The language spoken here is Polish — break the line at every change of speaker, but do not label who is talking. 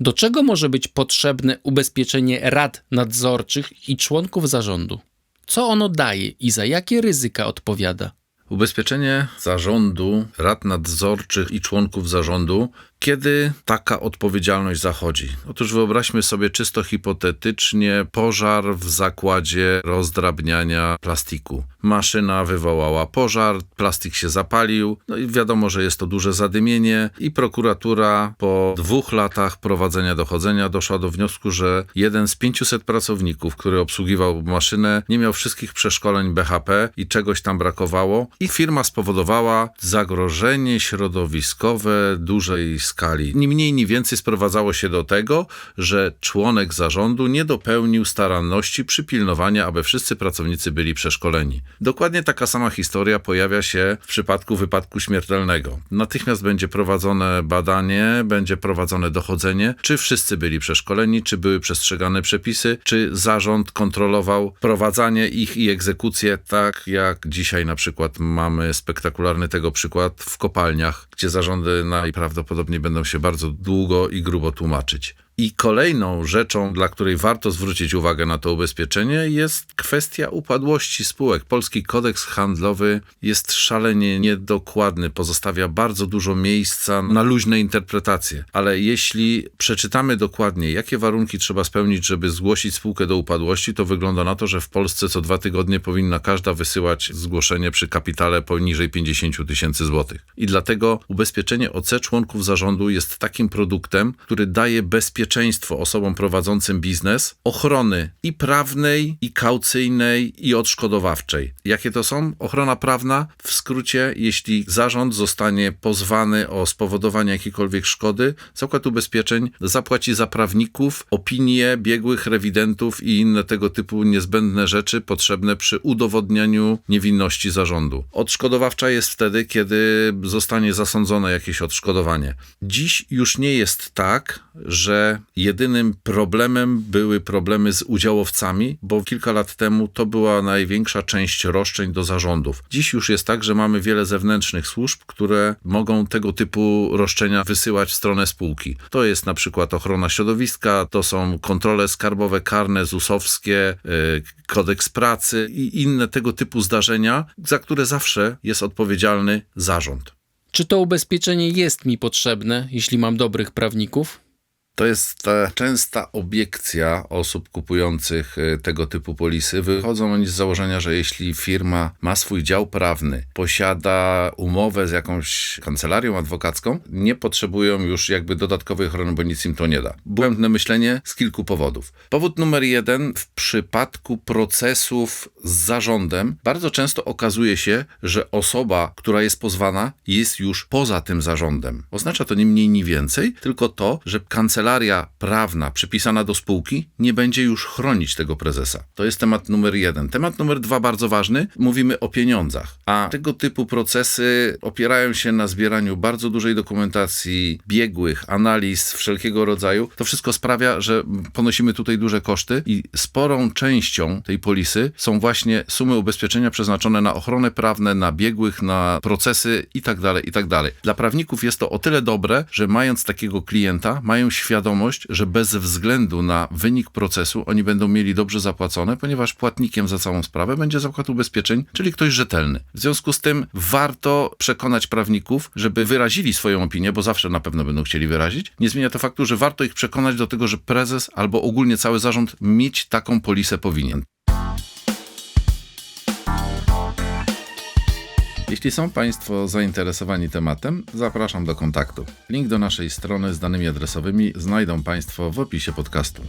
Do czego może być potrzebne ubezpieczenie rad nadzorczych i członków zarządu? Co ono daje i za jakie ryzyka odpowiada?
Ubezpieczenie zarządu, rad nadzorczych i członków zarządu, kiedy taka odpowiedzialność zachodzi? Otóż wyobraźmy sobie czysto hipotetycznie pożar w zakładzie rozdrabniania plastiku. Maszyna wywołała pożar, plastik się zapalił, no i wiadomo, że jest to duże zadymienie i prokuratura po dwóch latach prowadzenia dochodzenia doszła do wniosku, że jeden z 500 pracowników, który obsługiwał maszynę, nie miał wszystkich przeszkoleń BHP i czegoś tam brakowało i firma spowodowała zagrożenie środowiskowe dużej skali. Ni mniej, ni więcej sprowadzało się do tego, że członek zarządu nie dopełnił staranności przypilnowania, aby wszyscy pracownicy byli przeszkoleni. Dokładnie taka sama historia pojawia się w przypadku wypadku śmiertelnego. Natychmiast będzie prowadzone badanie, będzie prowadzone dochodzenie, czy wszyscy byli przeszkoleni, czy były przestrzegane przepisy, czy zarząd kontrolował prowadzenie ich i egzekucję, tak jak dzisiaj na przykład mamy spektakularny tego przykład w kopalniach, gdzie zarządy najprawdopodobniej będą się bardzo długo i grubo tłumaczyć. I kolejną rzeczą, dla której warto zwrócić uwagę na to ubezpieczenie, jest kwestia upadłości spółek. Polski kodeks handlowy jest szalenie niedokładny, pozostawia bardzo dużo miejsca na luźne interpretacje. Ale jeśli przeczytamy dokładnie, jakie warunki trzeba spełnić, żeby zgłosić spółkę do upadłości, to wygląda na to, że w Polsce co dwa tygodnie powinna każda wysyłać zgłoszenie przy kapitale poniżej 50 tysięcy złotych. I dlatego ubezpieczenie OC członków zarządu jest takim produktem, który daje bezpieczeństwo bezpieczeństwo osobom prowadzącym biznes ochrony i prawnej, i kaucyjnej, i odszkodowawczej. Jakie to są? Ochrona prawna, w skrócie, jeśli zarząd zostanie pozwany o spowodowanie jakiejkolwiek szkody, Zakład Ubezpieczeń zapłaci za prawników opinie biegłych rewidentów i inne tego typu niezbędne rzeczy potrzebne przy udowodnianiu niewinności zarządu. Odszkodowawcza jest wtedy, kiedy zostanie zasądzone jakieś odszkodowanie. Dziś już nie jest tak, że jedynym problemem były problemy z udziałowcami, bo kilka lat temu to była największa część roszczeń do zarządów. Dziś już jest tak, że mamy wiele zewnętrznych służb, które mogą tego typu roszczenia wysyłać w stronę spółki. To jest na przykład ochrona środowiska, to są kontrole skarbowe, karne, ZUS-owskie, yy, kodeks pracy i inne tego typu zdarzenia, za które zawsze jest odpowiedzialny zarząd.
Czy to ubezpieczenie jest mi potrzebne, jeśli mam dobrych prawników?
To jest ta częsta obiekcja osób kupujących y, tego typu polisy. Wychodzą oni z założenia, że jeśli firma ma swój dział prawny, posiada umowę z jakąś kancelarią adwokacką, nie potrzebują już jakby dodatkowej ochrony, bo nic im to nie da. Błędne myślenie z kilku powodów. Powód numer jeden, w przypadku procesów z zarządem, bardzo często okazuje się, że osoba, która jest pozwana, jest już poza tym zarządem. Oznacza to nie mniej, ni więcej, tylko to, że kancelaria kancelaria prawna przypisana do spółki nie będzie już chronić tego prezesa. To jest temat numer jeden. Temat numer dwa, bardzo ważny, mówimy o pieniądzach. A tego typu procesy opierają się na zbieraniu bardzo dużej dokumentacji, biegłych, analiz wszelkiego rodzaju. To wszystko sprawia, że ponosimy tutaj duże koszty i sporą częścią tej polisy są właśnie sumy ubezpieczenia przeznaczone na ochronę prawne, na biegłych, na procesy itd., tak itd. Tak Dla prawników jest to o tyle dobre, że mając takiego klienta, mają świadomość, świadomość, że bez względu na wynik procesu oni będą mieli dobrze zapłacone, ponieważ płatnikiem za całą sprawę będzie Zakład Ubezpieczeń, czyli ktoś rzetelny. W związku z tym warto przekonać prawników, żeby wyrazili swoją opinię, bo zawsze na pewno będą chcieli wyrazić. Nie zmienia to faktu, że warto ich przekonać do tego, że prezes albo ogólnie cały zarząd mieć taką polisę powinien. Jeśli są Państwo zainteresowani tematem, zapraszam do kontaktu. Link do naszej strony z danymi adresowymi znajdą Państwo w opisie podcastu.